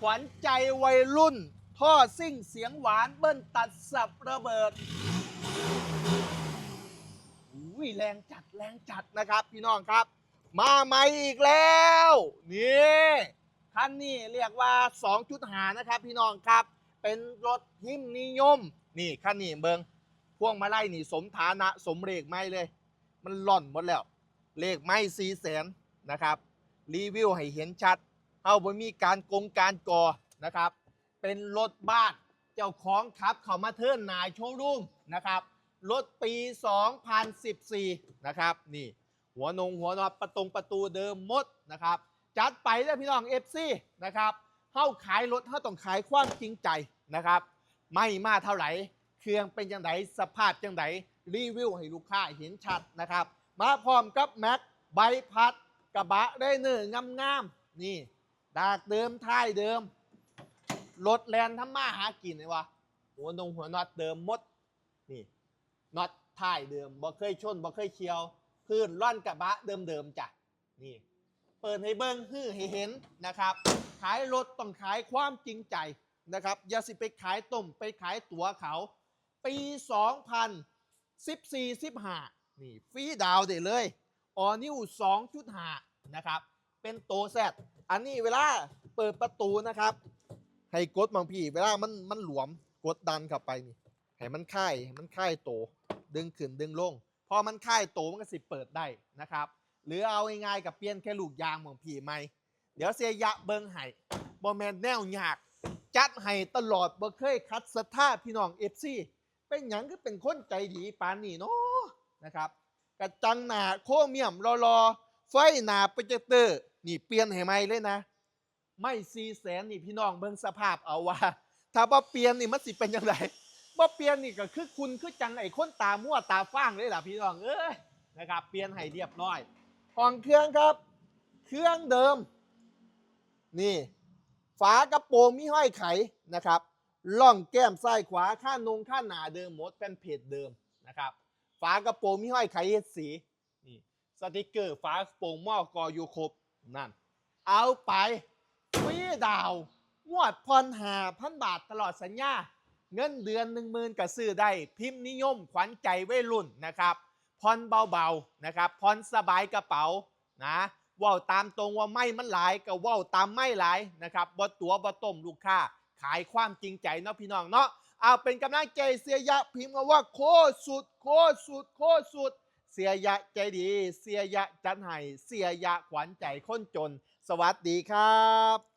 ขวัญใจวัยรุ่น ท่อซิ่งเสียงหวานเบิ้ลตัดสับระเบิดอุ้ยแรงจัดแรงจัดนะครับ พี่น้องครับ มาใหม่อีกแล้ว นี่คันนี้เรียกว่า2จุดหานะครับ พี่น้องครับ เป็นรถหิมนิยม นี่คันนี้เบิงพวงมาไล่นี่สมฐานะสมเลขไม่เลย มันหล่อนหมดแล้ว เลขไม่สี่แสนนะครับ รีวิวให้เห็นชัด เอาบ่มีการโกงการก่อนะครับ เป็นรถบ้านเจ้าของขับเขามาเทิร์นนายโชว์รูมนะครับรถปี 2014 นะครับ นี่ หัวนงหัวนอประตงประตูเดิมหมดนะครับ จัดไปเลยพี่น้อง FC นะครับเข้าขายรถเข้าต้องขายความจริงใจนะครับ ไม่มาเท่าไหร่ เครื่องเป็นจังไดสภาพจังไดรีวิวให้ลูกค้าเห็นชัดนะครับ มาพร้อมกับแม็กใบพัดกระบะได้เนื้องามๆนี่ ดากเดิมท้ายเดิม รถแลนทำมาหากินเลยวะหัวนงหัวน็อตเดิมมด นี่น็อตท้ายเดิมบ่เคยชนบ่เคยเคียวพื้นร่อนกระบะเดิมๆจ้ะนี่ เปิดให้เบิ้งฮื้อให้เห็นนะครับ ขายรถต้องขายความจริงใจนะครับอย่าสิไปขายต้มไปขายตั๋วเขา ปี 2014 15นี่ฟรีดาวน์ได้เลยออนิว2.5นะครับ เป็นโตแซด อันนี้เวลาเปิดประตูนะครับ ให้กดบางพี่ เวลามันมันหลวมกดดันเข้าไปนี่ให้มันค่ายมันค่ายโต ดึงขึ้นดึงลง พอมันค่ายโตมันก็สิเปิดได้นะครับ หรือเอาง่ายๆกับเปลี่ยนแค่ลูกยางของพี่ใหม่เดี๋ยวเสียยะเบิงให้บ่แมนแนวยาก จัดให้ตลอดบ่เคยคัดสท่าพี่น้อง FC เป็นหยังก็เป็นคนใจดีปานนี้เนาะนะครับกระจังหนาโคเมียมรอรอไฟหนาโปรเจคเตอร์ นี่เปลี่ยนให้ใหมเลยนะ ไม่ซีแสนนี่พี่น้องเบิ่งสภาพเอาว่า ถ้าบ่เปลี่ยนนี่มันสิเป็นยังไงบ่เปลี่ยนนี่ก็คือคุณคือจังไอ้คนตามั่วตาฟ้างเลยล่ะพี่น้องเอ้ยนะครับ เปลี่ยนให้เรียบร้อยห้องเครื่องครับ เครื่องเดิม นี่ ฝากระโปรงมีห้อยไขนะครับล่องแก้มซ้ายขวาข้านงข้าหนาเดิมหมดเป็นเพจเดิมนะครับ ฝากระโปรงมีห้อยไขเฮ็ดสีนี่สติกเกอร์ฝากระโปรงหม้อกออยู่ครบ นั่น เอาไปฟีดาวงวดพรหาพันบาทตลอดสัญญา เงินเดือนหนึ่งหมื่นก็ซื้อได้พิมพ์นิยมขวัญใจวัยรุ่นนะครับผ่อนเบาๆนะครับผ่อนสบายกระเป๋านะว่าวตามตรงว่าไม่มันหลายก็ว่าวตามไม่หลายนะครับบ่ตัวบ่ต้มลูกค้า ขายความจริงใจเนาะพี่น้องเนาะเอาเป็นกำลังใจเสียยะพิมพ์มาว่าโคสุดโคสุดโคตรสุด เสียยะใจดี เสียยะจันไห้เสียยะขวัญใจคนจน สวัสดีครับ